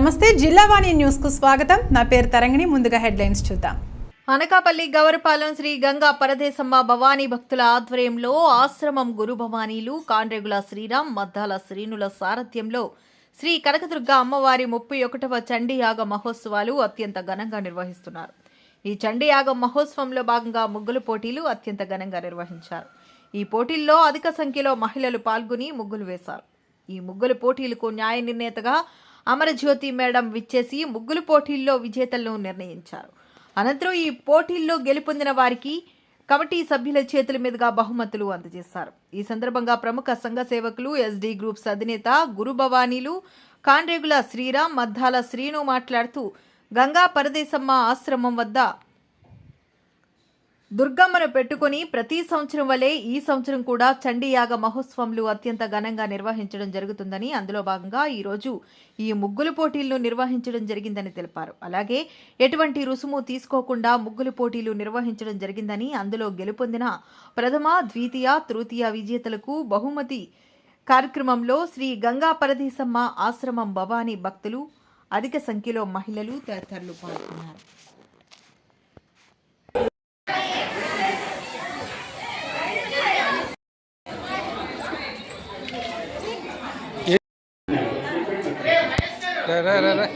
నమస్తే జిల్లావాణి న్యూస్కు స్వాగతం. నా పేరు తరంగిణి ముందుగా హెడ్లైన్స్ చూద్దాం. అనకాపల్లి గవరపాలెం శ్రీ గంగా పరదేశమ్మ భవానీ భక్తుల ఆధ్వర్యంలో ఆశ్రమం గురు భవానీలు కాండ్రెగుల శ్రీరామ్ మద్దాల శ్రీనుల సారథ్యంలో శ్రీ కనకదుర్గ అమ్మవారి ముప్పై ఒకటవ చండీయాగ మహోత్సవాలు అత్యంత ఘనంగా నిర్వహిస్తున్నారు. ఈ చండీయాగం మహోత్సవంలో భాగంగా ముగ్గులు పోటీలు అత్యంత ఘనంగా నిర్వహించారు. ఈ పోటీల్లో అధిక సంఖ్యలో మహిళలు పాల్గొని ముగ్గులు వేశారు. ఈ ముగ్గుల పోటీలకు న్యాయ నిర్ణేతగా అమరజ్యోతి మేడం విచ్చేసి ముగ్గులు పోటీల్లో విజేతలను నిర్ణయించారు. అనంతరం ఈ పోటీల్లో గెలుపొందిన వారికి కమిటీ సభ్యుల చేతుల మీదుగా బహుమతులు అందజేశారు. ఈ సందర్భంగా ప్రముఖ సంఘ సేవకులు ఎస్డీ గ్రూప్స్ అధినేత గురు భవానీలు కాండ్రేగుల శ్రీరామ్ మద్దాల శ్రీను మాట్లాడుతూ గంగా పరదేశమ్మ ఆశ్రమం వద్ద దుర్గమ్మను పెట్టుకుని ప్రతి సంవత్సరం వలె ఈ సంవత్సరం కూడా చండీయాగ మహోత్సవంలు అత్యంత ఘనంగా నిర్వహించడం జరుగుతుందని అందులో భాగంగా ఈరోజు ఈ ముగ్గులు పోటీలను నిర్వహించడం జరిగిందని తెలిపారు. అలాగే ఎటువంటి రుసుము తీసుకోకుండా ముగ్గులు పోటీలు నిర్వహించడం జరిగిందని అందులో గెలుపొందిన ప్రథమ ద్వితీయ తృతీయ విజేతలకు బహుమతి కార్యక్రమంలో శ్రీ గంగా పరదేశమ్మ ఆశ్రమం భవానీ భక్తులు అధిక సంఖ్యలో మహిళలు తదితరులు పాల్గొన్నారు. रे रे रे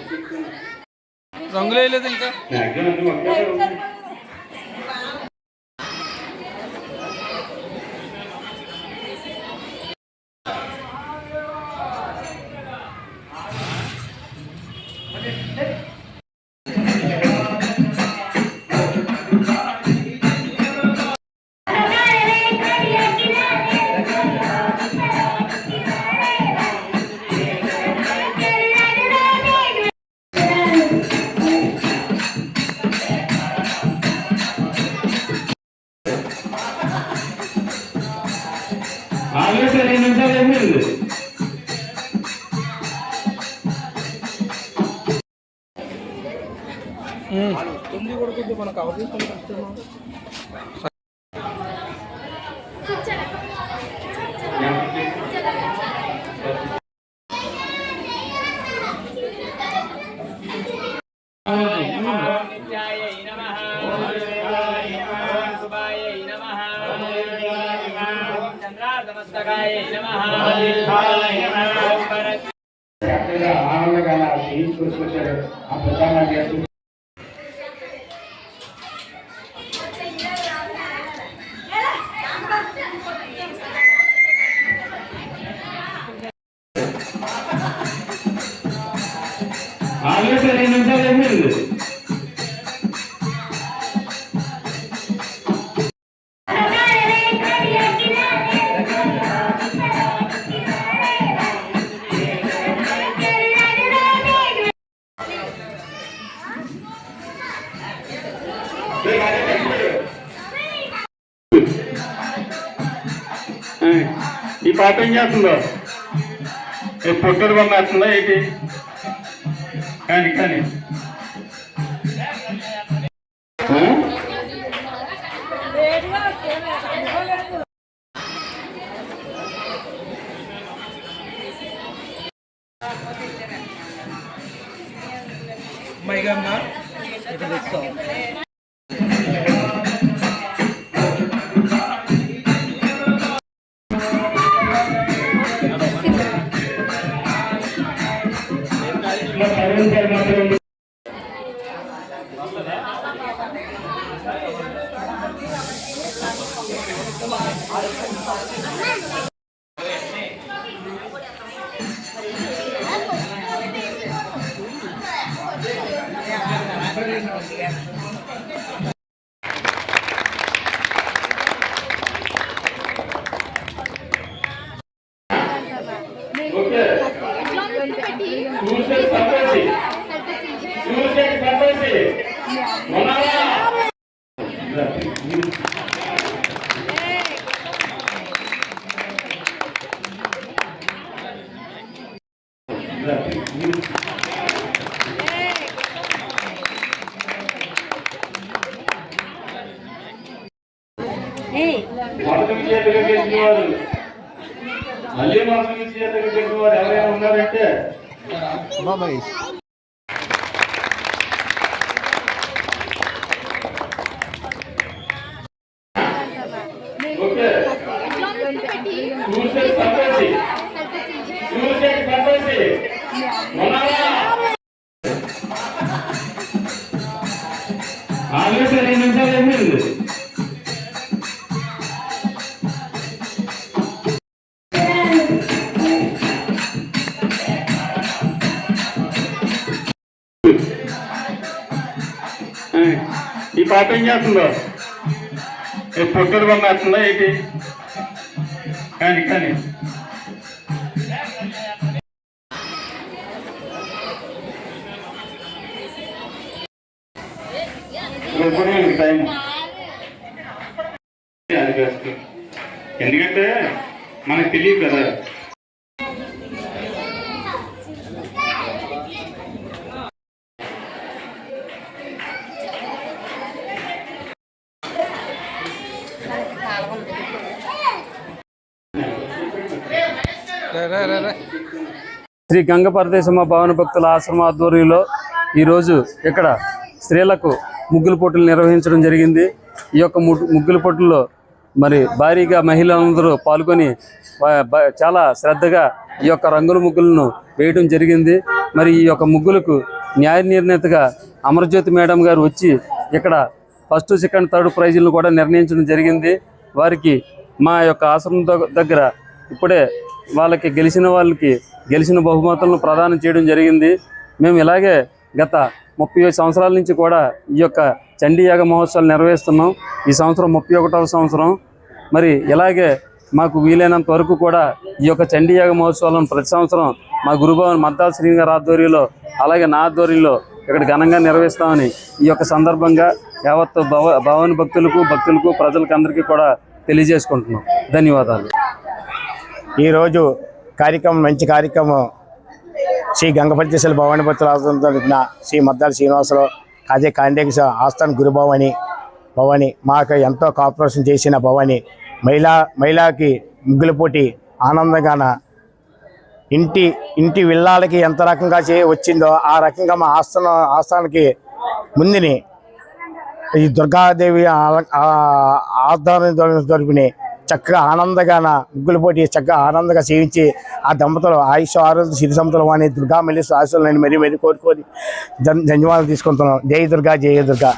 रंगलेले त्यांचं చక్కగా ఆనందంగా తీసుకొచ్చారు ఆ ప్రధాన చేస్తూ ఆగస్టు రెండు నిమిషాలు ఎనిమిది ఈ పాట ఏం చేస్తుందో ఈ పొట్టడు బొమ్మ వేస్తుందా ఏంటి కానీ కానీ ఆ? మైగమ్మ ఇక్కడ తెచ్చాం No sabéis darme. చూసే సర్వేసి చూసే సర్వేసి ఉన్నావా మొదటి విజేతగా గెలిచిన వారు మళ్ళీ మొదటి విజేతగా గెలిచిన వారు ఎవరైనా Mama is. ఆల్రెడీ రెండు నిమిషాలు అయిపోయింది ఈ పాప ఏం చేస్తుందో? ఈ పుట్టడు బొమ్మ వేస్తుందా ఏంటి? కానీ కానీ. టైం. ఎందుకంటే మనకు తెలియదు కదా. శ్రీ గంగ పరదేశమ్మ భవన భక్తుల ఆశ్రమ ఆధ్వర్యంలో ఈరోజు ఇక్కడ స్త్రీలకు ముగ్గుల పోటీలు నిర్వహించడం జరిగింది. ఈ యొక్క ము- ముగ్గుల పోటీల్లో మరి భారీగా మహిళలందరూ పాల్గొని చాలా శ్రద్ధగా ఈ యొక్క రంగుల ముగ్గులను వేయడం జరిగింది. మరి ఈ యొక్క ముగ్గులకు న్యాయ నిర్ణేతగా అమరజ్యోతి మేడం గారు వచ్చి ఇక్కడ ఫస్ట్ సెకండ్ థర్డ్ ప్రైజులను కూడా నిర్ణయించడం జరిగింది. వారికి మా యొక్క ఆశ్రమం దగ్గర ఇప్పుడే వాళ్ళకి గెలిచిన వాళ్ళకి గెలిచిన బహుమతులను ప్రదానం చేయడం జరిగింది. మేము ఇలాగే గత ముప్పై ఐదు సంవత్సరాల నుంచి కూడా ఈ యొక్క చండీయాగ మహోత్సవాలు నిర్వహిస్తున్నాం ఈ సంవత్సరం ముప్పై ఒకటవ సంవత్సరం. మరి ఇలాగే మాకు వీలైనంత వరకు కూడా ఈ యొక్క చండీయాగ మహోత్సవాలను ప్రతి సంవత్సరం మా గురుభవన్ మద్దాల శ్రీనివారి ఆధ్వర్యంలో అలాగే నా ఆధ్వర్యంలో ఇక్కడ ఘనంగా నిర్వహిస్తామని ఈ యొక్క సందర్భంగా యావత్ భవ భవన్ భక్తులకు భక్తులకు ప్రజలకు అందరికీ కూడా తెలియజేసుకుంటున్నాం. ధన్యవాదాలు. ఈరోజు కార్యక్రమం మంచి కార్యక్రమం శ్రీ గంగపతిశల భవానీపతుల భక్తులతో జరిపిన శ్రీ మద్దాల శ్రీనివాసరావు అదే కాండేక్ష ఆస్థాన గురుభవాని భవాని మాకు ఎంతో కాపరేషన్ చేసిన భవాని మహిళా మహిళకి ముగ్గుల పోటీ ఆనందంగాన ఇంటి ఇంటి విల్లాలకి ఎంత రకంగా చే వచ్చిందో ఆ రకంగా మా ఆస్థాన ఆస్థానానికి ముందుని ఈ దుర్గాదేవి ఆధ్వర్యం జరిపిన చక్కగా ఆనందగాన ముగ్గులు పోటీ చక్కగా ఆనందంగా సేవించి ఆ దంపతులు ఆయుష్ ఆరోగ్య సిరి సంపదలు అని దుర్గా మల్లి ఆశలు నేను మరీ మరీ కోరుకొని ధన్యవాదాలు తీసుకుంటున్నాను. జయ దుర్గా జయ దుర్గా.